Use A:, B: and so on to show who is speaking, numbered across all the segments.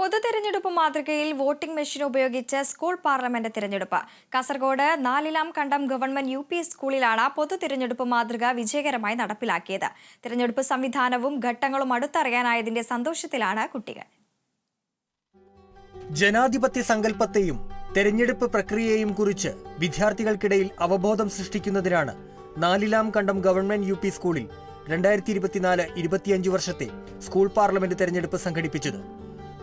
A: പൊതു തെരഞ്ഞെടുപ്പ് മാതൃകയിൽ വോട്ടിംഗ് മെഷീൻ ഉപയോഗിച്ച് സ്കൂൾ പാർലമെന്റ് തിരഞ്ഞെടുപ്പ്. കാസർഗോഡ് നാലിലാം കണ്ടം ഗവൺമെന്റ് യു പി സ്കൂളിലാണ് പൊതു തിരഞ്ഞെടുപ്പ് മാതൃക വിജയകരമായി നടപ്പിലാക്കിയത്. തിരഞ്ഞെടുപ്പ് സംവിധാനവും ഘട്ടങ്ങളും അടുത്തറിയാനായതിന്റെ സന്തോഷത്തിലാണ് കുട്ടികൾ.
B: ജനാധിപത്യ സങ്കല്പത്തെയും തെരഞ്ഞെടുപ്പ് പ്രക്രിയയെയും കുറിച്ച് വിദ്യാർത്ഥികൾക്കിടയിൽ അവബോധം സൃഷ്ടിക്കുന്നതിനാണ് നാലിലാം കണ്ടം ഗവൺമെന്റ് യു സ്കൂളിൽ രണ്ടായിരത്തി ഇരുപത്തിനാല് ഇരുപത്തിയഞ്ച് വർഷത്തെ സ്കൂൾ പാർലമെന്റ് തെരഞ്ഞെടുപ്പ് സംഘടിപ്പിച്ചത്.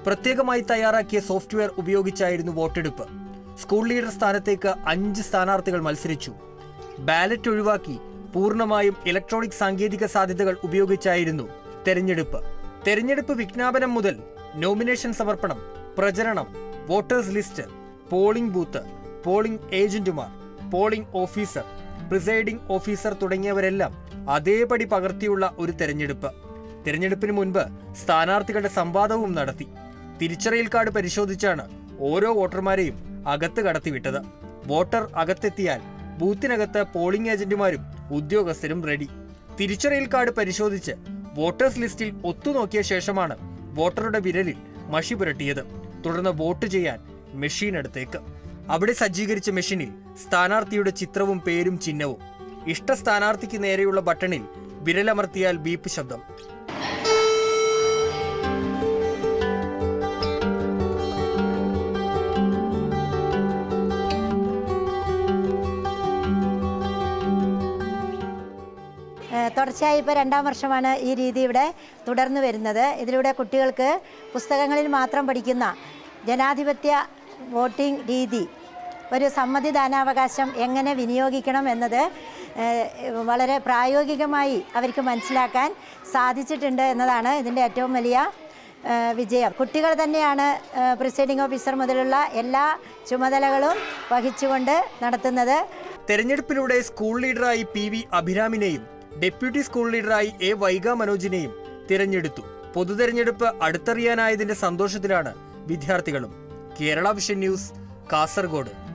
B: പ്രത്യേകമായി തയ്യാറാക്കിയ സോഫ്റ്റ്വെയർ ഉപയോഗിച്ചായിരുന്നു വോട്ടെടുപ്പ്. സ്കൂൾ ലീഡർ സ്ഥാനത്തേക്ക് അഞ്ച് സ്ഥാനാർത്ഥികൾ മത്സരിച്ചു. ബാലറ്റ് ഒഴിവാക്കി പൂർണമായും ഇലക്ട്രോണിക് സാങ്കേതിക സാധ്യതകൾ ഉപയോഗിച്ചായിരുന്നു തെരഞ്ഞെടുപ്പ്. തെരഞ്ഞെടുപ്പ് വിജ്ഞാപനം മുതൽ നോമിനേഷൻ സമർപ്പണം പ്രചരണം voters list polling booth polling ഏജന്റുമാർ പോളിംഗ് ഓഫീസർ പ്രിസൈഡിംഗ് ഓഫീസർ തുടങ്ങിയവരെല്ലാം അതേപടി പകർത്തിയുള്ള ഒരു തെരഞ്ഞെടുപ്പ്. തെരഞ്ഞെടുപ്പിന് മുൻപ് സ്ഥാനാർത്ഥികളുടെ സംവാദവും നടത്തി. തിരിച്ചറിയൽ കാർഡ് പരിശോധിച്ചാണ് ഓരോ വോട്ടർമാരെയും അകത്ത് കടത്തിവിട്ടത്. വോട്ടർ അകത്തെത്തിയാൽ ബൂത്തിനകത്ത് പോളിംഗ് ഏജന്റുമാരും ഉദ്യോഗസ്ഥരും റെഡി തിരിച്ചറിയൽ കാർഡ് പരിശോധിച്ച് വോട്ടേഴ്സ് ലിസ്റ്റിൽ ഒത്തുനോക്കിയ ശേഷമാണ് വോട്ടറുടെ വിരലിൽ മഷി പുരട്ടിയത്. തുടർന്ന് വോട്ട് ചെയ്യാൻ മെഷീൻ അടുത്തേക്ക് അവിടെ സജ്ജീകരിച്ച മെഷീനിൽ സ്ഥാനാർത്ഥിയുടെ ചിത്രവും പേരും ചിഹ്നവും. ഇഷ്ട സ്ഥാനാർത്ഥിക്ക് നേരെയുള്ള ബട്ടണിൽ വിരലമർത്തിയാൽ ബീപ്പ് ശബ്ദം.
C: തുടർച്ചയായി ഇപ്പോൾ രണ്ടാം വർഷമാണ് ഈ രീതി ഇവിടെ തുടർന്നു വരുന്നത്. ഇതിലൂടെ കുട്ടികൾക്ക് പുസ്തകങ്ങളിൽ മാത്രം പഠിക്കുന്ന ജനാധിപത്യ വോട്ടിംഗ് രീതി ഒരു സമ്മതിദാനാവകാശം എങ്ങനെ വിനിയോഗിക്കണം എന്നത് വളരെ പ്രായോഗികമായി അവർക്ക് മനസ്സിലാക്കാൻ സാധിച്ചിട്ടുണ്ട് എന്നതാണ് ഇതിന്റെ ഏറ്റവും വലിയ വിജയം. കുട്ടികൾ തന്നെയാണ് പ്രിസൈഡിംഗ് ഓഫീസർ മുതലുള്ള എല്ലാ ചുമതലകളും വഹിച്ചുകൊണ്ട് നടത്തുന്നത്.
B: തെരഞ്ഞെടുപ്പിലൂടെ സ്കൂൾ ലീഡറായി പി വി അഭിരാമിനെയും ഡെപ്യൂട്ടി സ്കൂൾ ലീഡറായി എ വൈഗ മനോജിനെയും തിരഞ്ഞെടുത്തു. പൊതുതെരഞ്ഞെടുപ്പ് അടുത്തറിയാനായതിന്റെ സന്തോഷത്തിലാണ് വിദ്യാർത്ഥികളും. Kerala vision news Kasaragod.